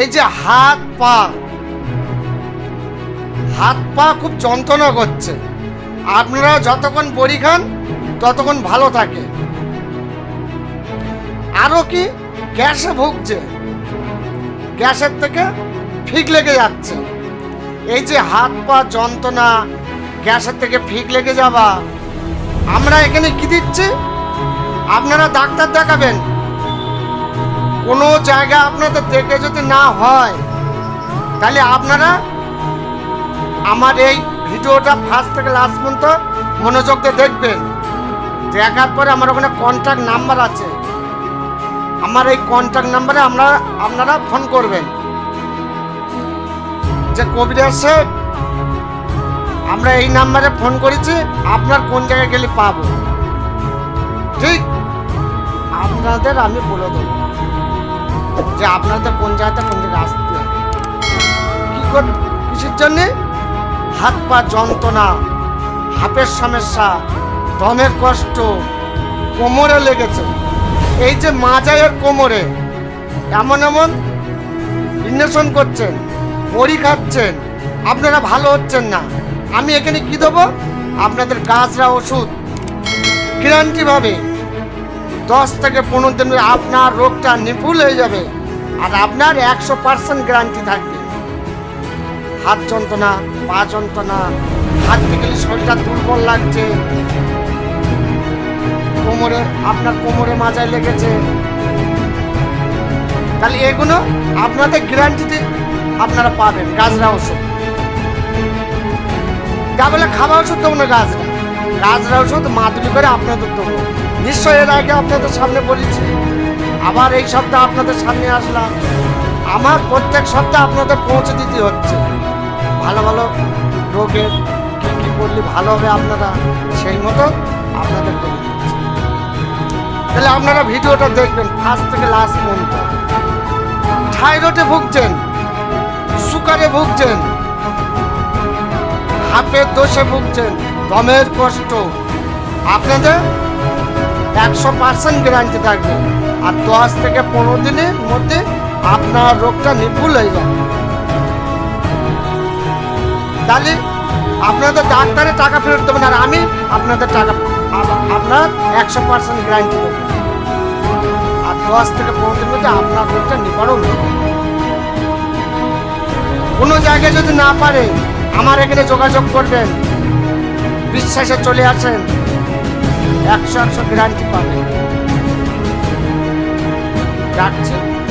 এই যে হাত পা। হাত পা খুব যন্ত্রণা করছে। আপনারা যতক্ষণ বড়ি খান, ততক্ষণ ভালো থাকে। আরও কি? গ্যাসে ভুগছে। গ্যাসের থেকে ফিক লেগে যাচ্ছে। এই যে হাত পা যন্ত্রণা, গ্যাসের থেকে ফিক লেগে যাওয়া, আমরা এখানে কি দিচ্ছি? আপনারা ডাক্তার দেখাবেন। কোনো জায়গা আপনাদের দেখে যদি না হয়, তাহলে আপনারা আমার এই ভিডিওটা ফার্স্ট থেকে লাস্ট পর্যন্ত মনোযোগ দিয়ে দেখবেন। দেখার পরে আমার ওখানে কন্ট্যাক্ট নাম্বার আছে। আমার এই কন্ট্যাক্ট নাম্বারে আমরা, আপনারা ফোন করবেন। যে কবিরাজ সাহেব, আমরা এই নাম্বারে ফোন করেছি, আপনার কোন জায়গায় গেলে পাবো? ঠিক? আপনাদের আমি বলে দেবো। যে আপনাদের কোন জায়গাতে কোন জায়গায় আসতে হবে কি কর কিসের জন্যে? হাত পা যন্ত্রণা হাপের সমস্যা, দমের কষ্ট, কোমরে লেগেছে। এই যে মাজায়ের কোমরে এমন এমন ইঞ্জেকশন করছেন, বড়ি খাচ্ছেন, আপনারা ভালো হচ্ছেন না। আমি এখানে কি দেবো? আপনাদের গাছরা ওষুধ। গ্যারান্টিভাবে দশ থেকে পনেরো দিন আপনার রোগটা নিপুল হয়ে যাবে। আর আপনার একশো পার্সেন্ট গ্যারান্টি থাকবে। হাত যন্ত্রণা, পা যন্ত্রণা, হাত থেকে শরীরটা দুর্বল লাগছে, কোমরে, আপনার কোমরে মাজায় লেগেছে। তাহলে এগুলো আপনাদের গ্যারান্টিতে আপনারা পাবেন, গাছরা ওষুধ যা বলে খাওয়া ওষুধ দেবো না গাছরা। গাছরা ওষুধ মাদুলি করে আপনাদের দেবো। নিশ্চয় এর আগে আপনাদের সামনে বলেছি। আবার এই সপ্তাহ আপনাদের সামনে আসলাম। আমার প্রত্যেক সপ্তাহ আপনাদের পৌঁছে দিতে হচ্ছে। ভালো ভালো রোগের কী কী করলে ভালো হবে আপনারা সেই মতো আপনাদের করে দিচ্ছি। তাহলে আপনারা ভিডিওটা দেখবেন, ফার্স্ট থেকে লাস্ট পর্যন্ত। থাইরয়েডে ভুগছেন, সুগারে ভুগছেন হাতের দোষে ভুগছেন, দমের কষ্ট। আপনাদের একশো পার্সেন্ট গ্যারান্টি থাকবে। আর দশ থেকে পনেরো দিনের মধ্যে আপনার রোগটা নির্ভুল হয়ে যাবে। তাহলে আপনাদের ডাক্তারে টাকা ফেরত দেবেন আর আমি আপনাদের টাকা, আপনার একশো পার্সেন্ট গ্যারান্টি দেবো। আর দশ থেকে পনেরো দিনের মধ্যে আপনার রোগটা নিবারণ হবে। কোনো জায়গায় যদি না পারে, আমার এখানে যোগাযোগ করবেন। বিশ্বাসে চলে আসেন। একশো একশো গ্যারান্টি পাবেন। রাখছি।